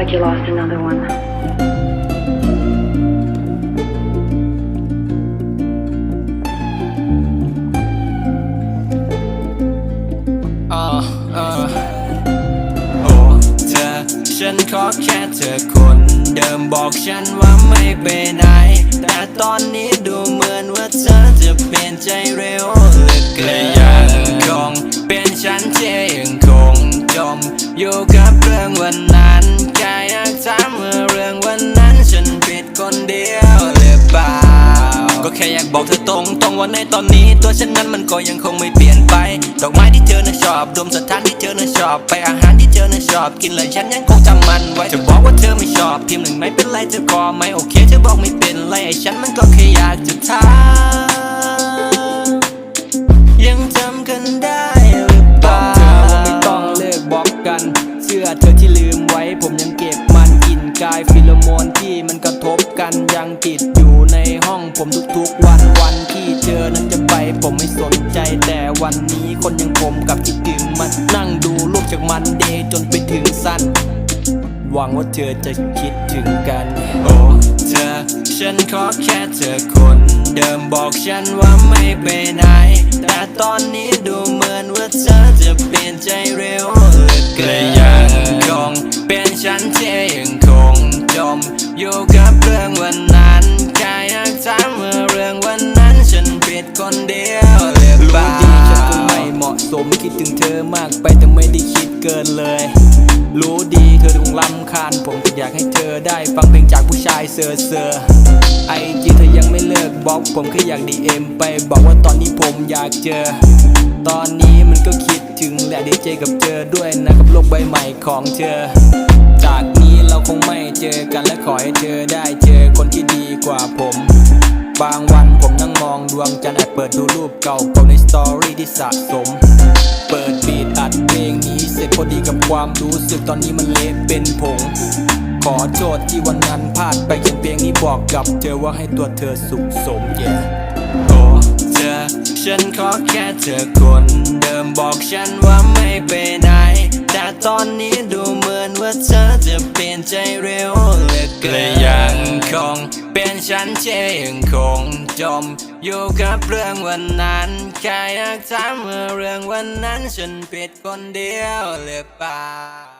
like you lost another one. อ่าอ่าโอ้เธอ ฉันขอแค่เธอคนเดิมบอกฉันว่าไม่ไปไหน แต่ตอนนี้ดูเหมือนว่าเธอจะเปลี่ยนใจเร็วเหลือเกินยังคงเป็นฉันที่ยังคงจมอยู่กับเรื่องวัน แค่อยากบอกเธอตรงตรงว่าในตอนนี้ ตัวฉันนั้นมันก็ยังคงไม่เปลี่ยนไป ดอกไม้ที่เธอน่ะชอบดมสถานที่เธอน่ะชอบ ไปอาหารที่เธอน่ะชอบ กินเลยฉันยังคงจำมันไว้จะบอกว่าเธอไม่ชอบพิมพ์หนึ่งไม่เป็นไรเธอก็ไม่โอเคเธอบอกไม่เป็นไรไอ้ฉันมันก็แค่อยากจะถามยังจำกันได้หรือเปล่าเธอว่าไม่ต้องเลิกบอกกันเสื้อเธอที่ลืมไว้ผมยังเก็บมันกลินกายฟิโลโมนที่มันกระทบกันยังติดอยู่ใน ผมทุกๆวันวันที่เจอนั้นจะไป ผมไม่สนใจแต่วันนี้คนอยังผมกับคิดถึงมันนั่งดูรูปจากมันเดย์จนไปถึงสั้นหวังว่าเธอจะคิดถึงกัน โอ้เธอ ฉันขอแค่เธอคน เดิมบอกฉันว่าไม่ไปไหน แต่ตอนนี้ดูเหมือนว่าเธอจะเปลี่ยนใจเร็วเหลือเกินยังคงเป็นฉันที่ยังคงจมอยู่กับเรื่องวัน สมคิดถึงเธอมากไปแต่ไม่ได้คิดเกินเลย รู้ดีเธอคงรำคาญผมก็อยากให้เธอได้ฟังเพลงจากผู้ชายเซอร์เซอร์ไอจีเธอยังไม่เลิกบล็อกผมแค่อยากดีเอ็มไปบอกว่าตอนนี้ผมอยากเจอ ตอนนี้มันก็คิดถึงและดีใจกับเธอด้วยนะกับโลกใบใหม่ของเธอ จากนี้เราคงไม่เจอกันและขอให้เธอได้เจอคนที่ดีกว่าผม บางวันผมนั่งมองดวงจันทร์แอบเปิดดูรูปเก่าเก่าใน ตอรี่ที่สะสม เปิดบีดอัดเพลงนี้เสร็จพอดีกับความรู้สึกตอนนี้มันเละเป็นผง ขอโทษที่วันนั้นพลาดไปเขียนเพลงนี้บอกกับเธอว่าให้ตัวเธอสุขสมแย่โอ้เธอ ฉันขอแค่เธอคนเดิมบอกฉันว่าไม่ไปไหนแต่ตอนนี้ดูเหมือนว่าเธอจะเปลี่ยนใจเร็วเหลือเกินยังคง เป็นฉันที่ยังคง จม อยู่กับเรื่องวันนั้นแค่อยากถามว่าเรื่องวันนั้นฉันผิดคนเดียวหรือเปล่า